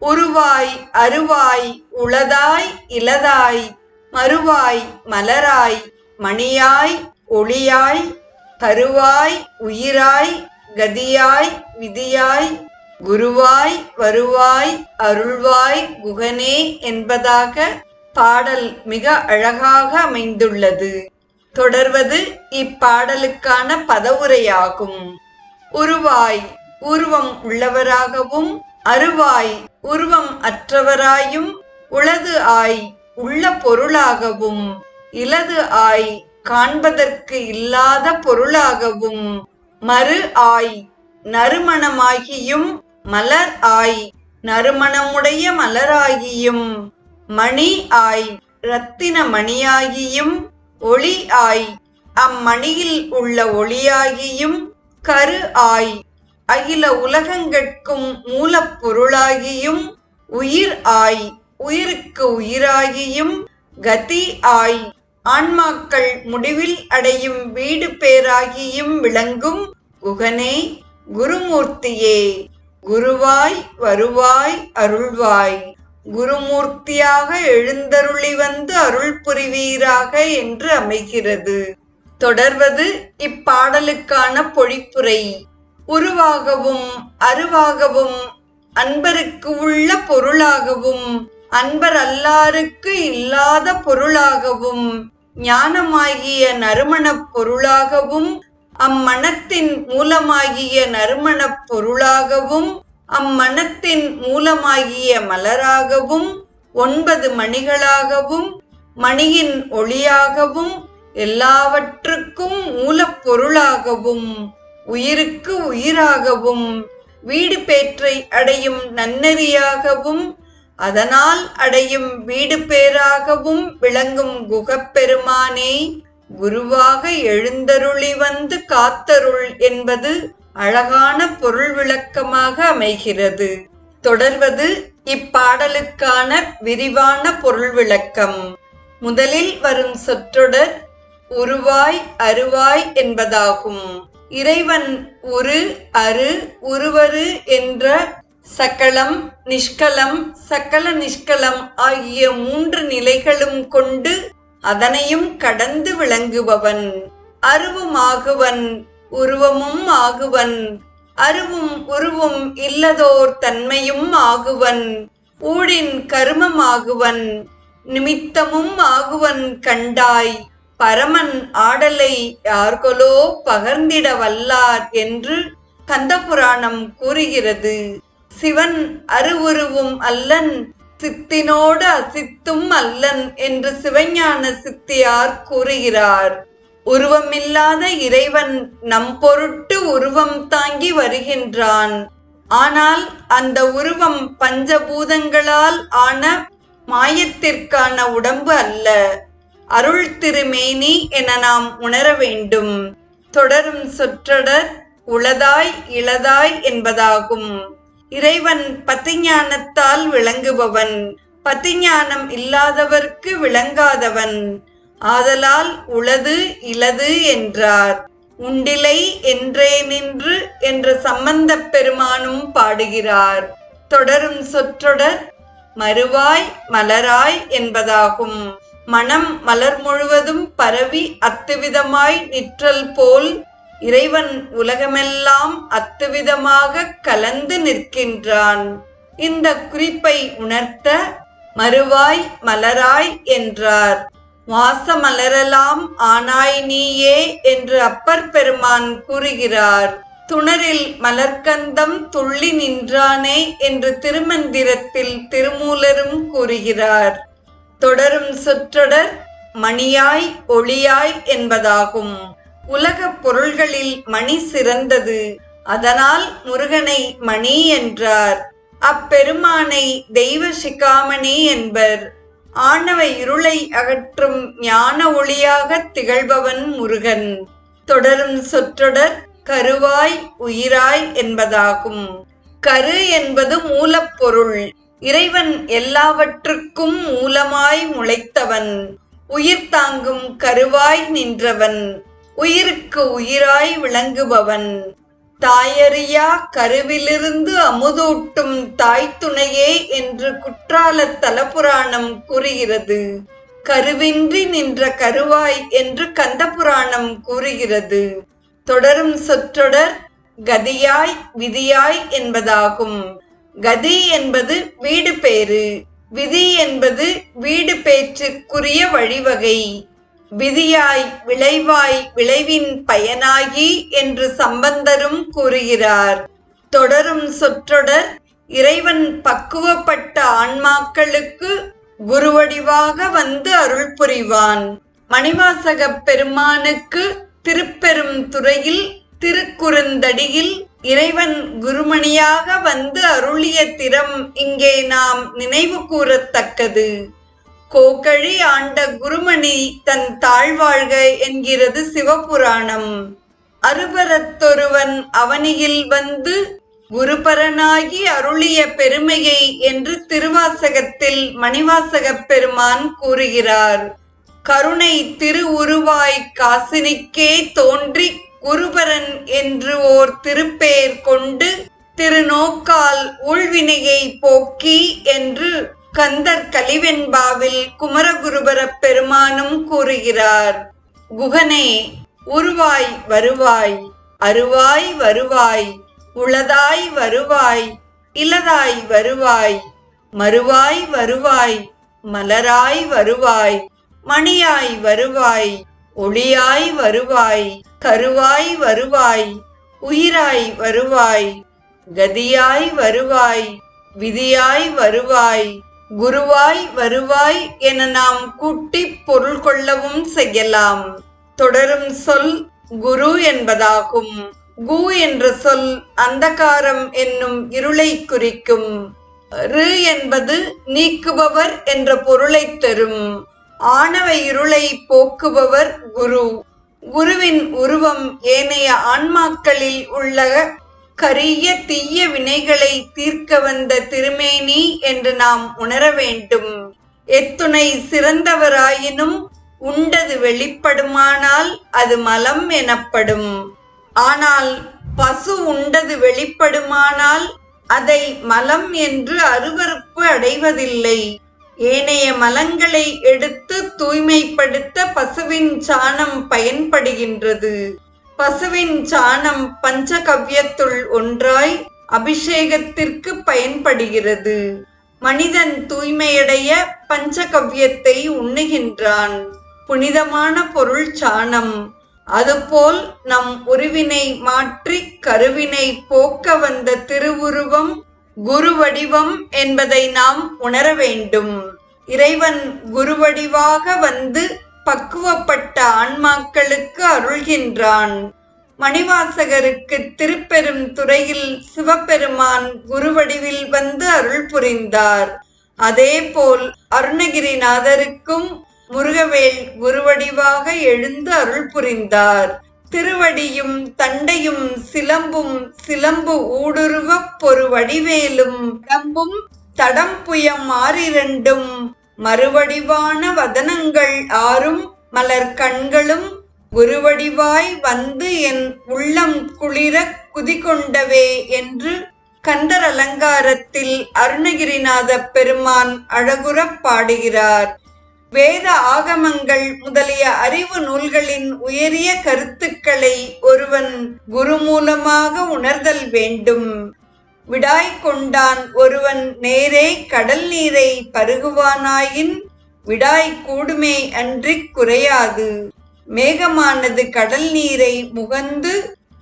உருவாய் அருவாய் உளதாய் இலதாய் மறுவாய் மலராய் மணியாய் ஒளியாய் கருவாய் உயிராய் கதியாய் விதியாய் குருவாய் வருவாய் அருள்வாய் குகனே என்பதாக பாடல் மிக அழகாக அமைந்துள்ளது. தொடர்வது இப்பாடலுக்கான பதவுரையாகும். உருவாய் உருவம் உள்ளவராகவும் அருவாய் உருவம் அற்றவராயும் உளது ஆய் உள்ள பொருளாகவும் இலது ஆய் காண்பதற்கு இல்லாத பொருளாகவும் மறு ஆய் நறுமணமாகியும் மலர் ஆய் நறுமணமுடைய மலராகியும் மணி ஆய் ரத்தின மணியாகியும் ஒளி ஆய் அம்மணியில் உள்ள ஒளியாகியும் கரு ஆய் அகில உலகங்கட்கும் மூலப்பொருளாகியும் உயிர் ஆய் உயிருக்கு உயிராகியும் கதி ஆய். ஆன்மாக்கள் முடிவில் அடையும் வீடு பேராகியும் விளங்கும் குகனே குருமூர்த்தியே. குருவாய் வருவாய் அருள்வாய். குருமூர்த்தியாக எழுந்தருளி வந்து அருள் புரிவீராக என்று அமைகிறது. தொடர்வது இப்பாடலுக்கான பொழிப்புரை. உருவாகவும் அருவாகவும் அன்பருக்கு உள்ள பொருளாகவும் அன்பர் அல்லாருக்கு இல்லாத பொருளாகவும் ஞானமாகிய நறுமணப் பொருளாகவும் அம்மனத்தின் மூலமாகிய நறுமணப் பொருளாகவும் அம்மனத்தின் மூலமாகிய மலராகவும் ஒன்பது மணிகளாகவும் மணியின் ஒளியாகவும் எல்லாவற்றுக்கும் மூலப்பொருளாகவும் உயிருக்கு உயிராகவும் வீடு பேற்றை அடையும் நன்னெறியாகவும் அதனால் அடையும் வீடு பேராகவும் விளங்கும் குகப்பெருமானே குருவாக எழுந்தருளி வந்து காத்தருள் என்பது அழகான பொருள் விளக்கமாக அமைகிறது. தொடர்வது இப்பாடலுக்கான விரிவான பொருள் விளக்கம். முதலில் வரும் சொற்றொடர் உருவாய் அருவாய் என்பதாகும். இறைவன் ஒரு அரு உருவரு என்ற சகலம் நிஷ்கலம் சகல நிஷ்கலம் ஆகிய மூன்று நிலைகளும் கொண்டு அதனையும் கடந்து விளங்குபவன். அருவுமாகுவன் உருவமும் ஆகுவன். அருவும் உருவும் இல்லதோர் தன்மையும் ஆகுவன். ஊழின் கருமமாகுவன் நிமித்தமும் ஆகுவன் கண்டாய். பரமன் ஆடலை யார்கொலோ பகர்ந்திட வல்லார் என்று கந்தபுராணம் கூறுகிறது. சிவன் அருவுருவும் அல்லன் சித்தினோடு அசித்தும் அல்லன் என்று சிவஞான சித்தியார் கூறுகிறார். உருவமில்லாத இறைவன் நம் பொருட்டு உருவம் தாங்கி வருகின்றான். ஆனால் அந்த உருவம் பஞ்சபூதங்களால் ஆன மாயத்திற்கான உடம்பு அல்ல. அருள் திருமேனி என நாம் உணர வேண்டும். தொடரும் சொற்றொடர் உளதாய் இளதாய் என்பதாகும். இறைவன் பத்திஞானத்தால் விளங்குபவன். பத்திஞானம் இல்லாதவர்க்கு விளங்காதவன். ஆதலால் உளது இலது என்றார். உண்டிலை என்றே நின்று என்ற சம்பந்தப் பெருமானும் பாடுகிறார். தொடரும் சொற்றொடர் மறுவாய் மலராய் என்பதாகும். மனம் மலர் முழுவதும் பரவி அத்துவிதமாய் நிற்றல் போல் இறைவன் உலகமெல்லாம் அத்துவிதமாக கலந்து நிற்கின்றான். இந்த குறிப்பை உணர்த்த மறுவாய் மலராய் என்றார். வாசமலரலாம் ஆனாய் நீயே என்று அப்பர் பெருமான் கூறுகிறார். துணரில் மலர்க்கந்தம் துள்ளி நின்றானே என்று திருமந்திரத்தில் திருமூலரும் கூறுகிறார். தொடரும் சொற்றொடர் மணியாய் ஒளியாய் என்பதாகும். உலகப் பொருள்களில் மணி சிறந்தது. அதனால் முருகனை மணி என்றார். அப்பெருமானை தெய்வ சிகாமணி என்பர். ஆணவ இருளை அகற்றும் ஞான ஒளியாக திகழ்பவன் முருகன். தொடரும் சொற்றொடர் கருவாய் உயிராய் என்பதாகும். கரு என்பது மூலப்பொருள் இறைவன் எல்லாவற்றுக்கும் மூலமாய் முளைத்தவன். உயிர் தாங்கும் கருவாய் நின்றவன். உயிருக்கு உயிராய் விளங்குபவன். தாயறியா கருவிலிருந்து அமுதூட்டும் தாய் துணையே என்று குற்றால தலபுராணம் கூறுகிறது. கருவின்றி நின்ற கருவாய் என்று கந்த புராணம் கூறுகிறது. தொடரும் சொற்றொடர் கதியாய் விதியாய் என்பதாகும். கதி என்பது வீடு பேரு விதி என்பது வீடு பேச்சுக்குரிய வழிவகை. விதியாய் விளைவாய் விளைவின் பயனாகி என்று சம்பந்தரும் கூறுகிறார். தொடரும் சொற்றொடர் இறைவன் பக்குவப்பட்ட ஆன்மாக்களுக்கு குருவடிவாக வந்து அருள் புரிவான். மணிவாசகப் பெருமானுக்கு திருப்பெரும் துறையில் திருக்குறுந்தடியில் இறைவன் குருமணியாக வந்து அருளிய திறம் இங்கே நாம் நினைவு கூறத்தக்கது. கோகழி ஆண்ட குருமணி தன் தாழ்வாழ்க என்கிறது சிவபுராணம். அருபரத்தொருவன் அவனியில் வந்து குருபரனாகி அருளிய பெருமையை என்று திருவாசகத்தில் மணிவாசகப் பெருமான் கூறுகிறார். கருணை திரு உருவாய் காசினிக்கே தோன்றி குருபரன் என்று ஓர் திருப்பெயர் கொண்டு திருநோக்கால் உள்வினையை போக்கி என்று கந்தர் கலிவெண்பாவில் குமரகுருபர பெருமானும் கூறுகிறார். குகனே உருவாய் வருவாய் அருவாய் வருவாய் உளதாய் வருவாய் இலதாய் வருவாய் மறுவாய் வருவாய் மலராய் வருவாய் மணியாய் வருவாய் ஒளியாய் வருவாய் கருவாய் வருவாய் உயிராய் வருவாய் கதியாய் வருவாய் விதியாய் வருவாய் குருவாய் வருவாய் என நாம் கூட்டி பொருள் கொள்ளவும் செய்யலாம். தொடரும் சொல் குரு என்பதாகும். கு என்ற சொல் அந்தகாரம் என்னும் இருளை குறிக்கும். ரு என்பது நீக்குபவர் என்ற பொருளைத் தரும். ஆணவ இருளை போக்குபவர் குரு. குருவின் உருவம் ஏனைய ஆன்மாக்களில் உள்ள கரிய தீய வினைகளை தீர்க்க வந்த திருமேனி என்று நாம் உணர வேண்டும். எத்துணை சிறந்தவராயினும் உண்டது வெளிப்படுமானால் அது மலம் எனப்படும். ஆனால் பசு உண்டது வெளிப்படுமானால் அதை மலம் என்று அருவருப்பு அடைவதில்லை. ஏனைய மலங்களை எடுத்து தூய்மைப்படுத்த பசுவின் சாணம் பயன்படுகின்றது. பசுவின் சாணம் பஞ்சகவ்யத்துள் ஒன்றாய் அபிஷேகத்திற்கு பயன்படுகிறது. மனிதன் தூய்மையடைய பஞ்சகவ்யத்தை உண்ணுகின்றான். புனிதமான பொருள் சாணம். அதுபோல் நம் உருவினை மாற்றி கருவினை போக்க வந்த திருவுருவம் குரு வடிவம் என்பதை நாம் உணர வேண்டும். இறைவன் குருவடிவாக வந்து பக்குவப்பட்ட ஆன்மாக்களுக்கு அருள்கின்றான். மணிவாசகருக்கு திருப்பெரும் துறையில் சிவபெருமான் குருவடிவில் வந்து அருள் புரிந்தார். அதேபோல் அருணகிரிநாதருக்கும் முருகவேல் குருவடிவாக எழுந்து அருள் புரிந்தார். திருவடியும் தண்டையும் சிலம்பும் சிலம்பு ஊடுருவப் பொரு வடிவேலும் கடம்பும் தடம்புயம் ஆறிரண்டும் மறுவடிவான வதனங்கள் ஆறும் மலர் கண்களும் உருவடிவாய் வந்து என் உள்ளம் குளிர குதிகொண்டவே என்று கந்தர் அலங்காரத்தில் அருணகிரிநாத பெருமான் அழகுறப் பாடுகிறார். வேத ஆகமங்கள் முதலிய அறிவு நூல்களின் உயரிய கருத்துக்களை ஒருவன் குரு மூலமாக உணர்தல் வேண்டும். விடாய் கொண்டான் ஒருவன் நேரே கடல் நீரை பருகுவானாயின் விடாய் கூடுமே அன்றிக் குறையாது. மேகமானது கடல் நீரை முகந்து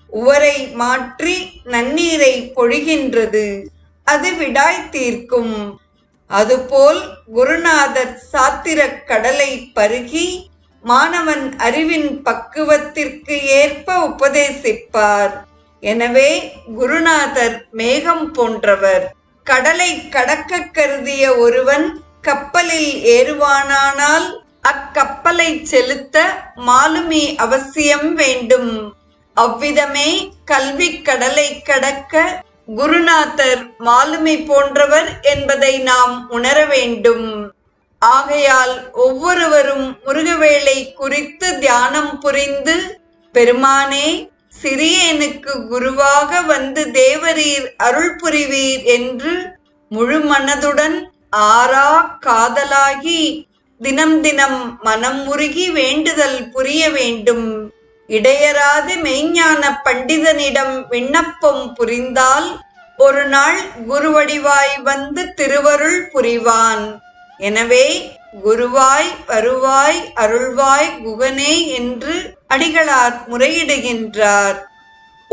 உவரை மாற்றி நன்னீரை பொழிகின்றது. அது விடாய் தீர்க்கும். அதுபோல் குருநாதர் சாத்திரக் கடலை பருகி மாணவன் அறிவின் பக்குவத்திற்கு ஏற்ப உபதேசிப்பார். எனவே குருநாதர் மேகம் போன்றவர். கடலை கடக்க கருதிய ஒருவன் கப்பலில் ஏறுவானானால் அக்கப்பலை செலுத்த மாலுமி அவசியம் வேண்டும். அவ்விதமே கல்வி கடலை கடக்க குருநாதர் மாலுமி போன்றவர் என்பதை நாம் உணர வேண்டும். ஆகையால் ஒவ்வொருவரும் முருகவேளை குறித்து தியானம் புரிந்து பெருமானே சிறியனுக்கு குருவாக வந்து தேவரீர் அருள் புரிவீர் என்று முழு மனதுடன் ஆறா காதலாகி தினம் தினம் மனம் முருகி வேண்டுதல் புரிய வேண்டும். இடையராது மெய்ஞான பண்டிதனிடம் விண்ணப்பம் புரிந்தால் ஒரு நாள் குருவடிவாய் வந்து திருவருள் புரிவான். எனவே குருவாய் வருவாய் அருள்வாய் குகனே என்று அடிகளார் முறையிடுகின்றார்.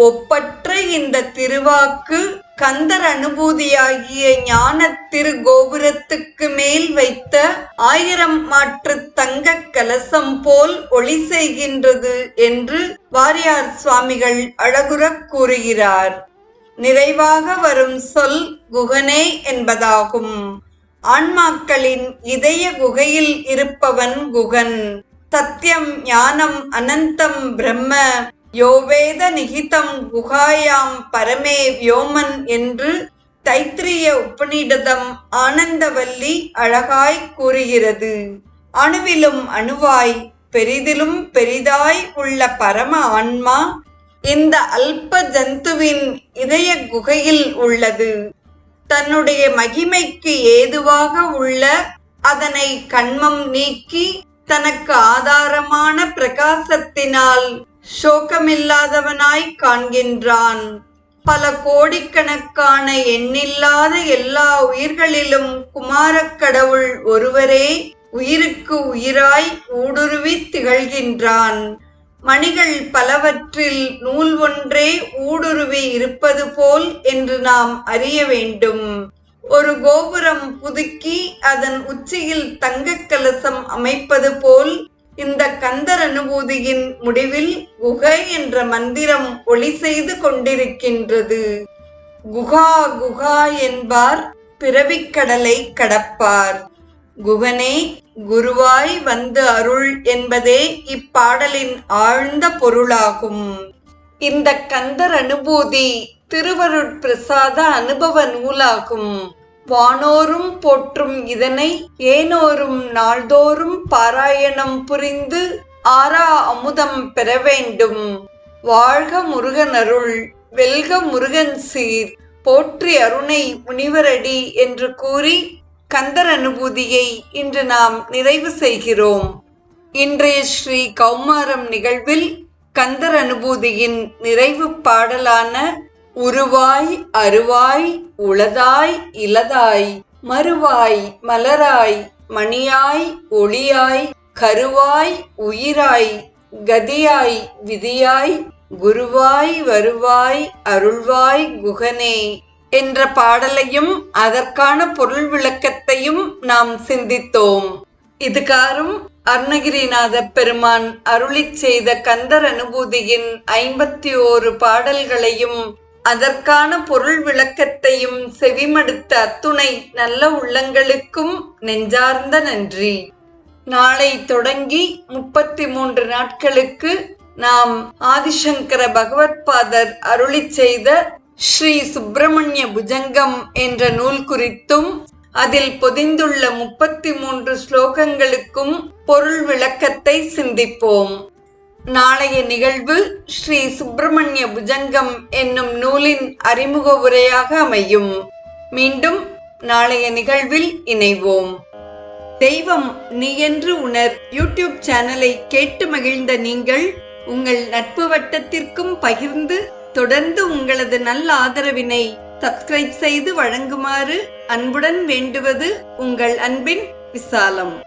ஒப்பற்ற இந்த திருவாக்கு கந்தர் அனுபூதியாகிய ஞான திருகோபுரத்துக்கு மேல் வைத்த ஆயிரம் மாற்று தங்க கலசம் போல் ஒளி செய்கின்றது என்று வாரியார் சுவாமிகள் அழகுறக் கூறுகிறார். நிறைவாக வரும் சொல் குகனே என்பதாகும். ஆன்மாக்களின் இதய குகையில் இருப்பவன் குகன். சத்தியம் ஞானம் அனந்தம் பிரம்ம யோவேத நிகிதம் குகாயாம் பரமே வியோமன் என்று தைத்திரிய உபநிடதம் ஆனந்தவல்லி அழகாய் கூறுகிறது. அணுவிலும் அணுவாய் பெரிதிலும் பெரிதாய் உள்ள பரம ஆன்மா இந்த அல்ப ஜந்துவின் இதய குகையில் உள்ளது. தன்னுடைய மகிமைக்கு ஏதுவாக உள்ள அதனை கண்மம் நீக்கி தனக்கு ஆதாரமான பிரகாசத்தினால் சோகமில்லாதவனாய் காண்கின்றான். பல கோடிக்கணக்கான எண்ணில்லாத எல்லா உயிர்களிலும் குமாரக் கடவுள் ஒருவரே உயிருக்கு உயிராய் ஊடுருவி திகழ்கின்றான். மணிகள் பலவற்றில் நூல் ஒன்றே ஊடுருவி இருப்பது போல் என்று நாம் அறிய வேண்டும். ஒரு கோபுரம் புதுக்கி அதன் உச்சியில் தங்கக் கலசம் அமைப்பது போல் இந்த கந்தர் அனுபூதியின் முடிவில் குகை என்ற மந்திரம் ஒளி செய்து கொண்டிருக்கின்றது. குகா குகா என்பார் பிறவிக்கடலை கடப்பார். குகனே குருவாய் வந்து அருள் என்பதே இப்பாடலின் ஆழ்ந்த பொருளாகும். இந்த கந்தர் அனுபூதி திருவருட்பிரசாத அனுபவ நூலாகும். வானோரும் போற்றும் இதனை ஏனோரும் நாள்தோறும் பாராயணம் புரிந்து ஆரா அமுதம் பெற வேண்டும். வாழ்க முருகன் அருள் வெல்க முருகன் சீர் போற்றி அருணை முனிவரடி என்று கூறி கந்தர் அனுபூதியை இன்று நாம் நிறைவு செய்கிறோம். இன்றைய ஸ்ரீ கௌமாரம் நிகழ்வில் கந்தர் அனுபூதியின் நிறைவு பாடலான உருவாய் அருவாய் உளதாய் இலதாய் மறுவாய் மலராய் மணியாய் ஒளியாய் கருவாய் உயிராய் கதியாய் விதியாய் குருவாய் வருவாய் அருள்வாய் குகனே என்ற பாடலையும் அதற்கான பொருள் விளக்கத்தையும் நாம் சிந்தித்தோம். இதுகாரும் அருணகிரிநாத பெருமான் அருளிச் செய்த கந்தர் அனுபூதியின் ஐம்பத்தி ஓரு பாடல்களையும் அதற்கான பொருள் விளக்கத்தையும் செவிமடுத்த அத்துணை நல்ல உள்ளங்களுக்கும் நெஞ்சார்ந்த நன்றி. நாளை தொடங்கி முப்பத்தி மூன்று நாட்களுக்கு நாம் ஆதிசங்கர பகவத்பாதர் அருளிச் செய்த ஸ்ரீ சுப்பிரமணிய புஜங்கம் என்ற நூல் குறித்தும் அதில் பொதிந்துள்ள முப்பத்தி மூன்று ஸ்லோகங்களுக்கும் பொருள் விளக்கத்தை சிந்திப்போம். நாளைய நிகழ்வு ஸ்ரீ சுப்பிரமணிய புஜங்கம் என்னும் நூலின் அறிமுக உரையாக அமையும். மீண்டும் நாளைய நிகழ்வில் இணைவோம். தெய்வம் நீ என்று உணர் யூடியூப் சேனலை கேட்டு மகிழ்ந்த நீங்கள் உங்கள் நட்பு வட்டத்திற்கும் பகிர்ந்து தொடர்ந்து உங்களது நல்ல ஆதரவினை சப்ஸ்கிரைப் செய்து வழங்குமாறு அன்புடன் வேண்டுவது உங்கள் அன்பின் விசாலம்.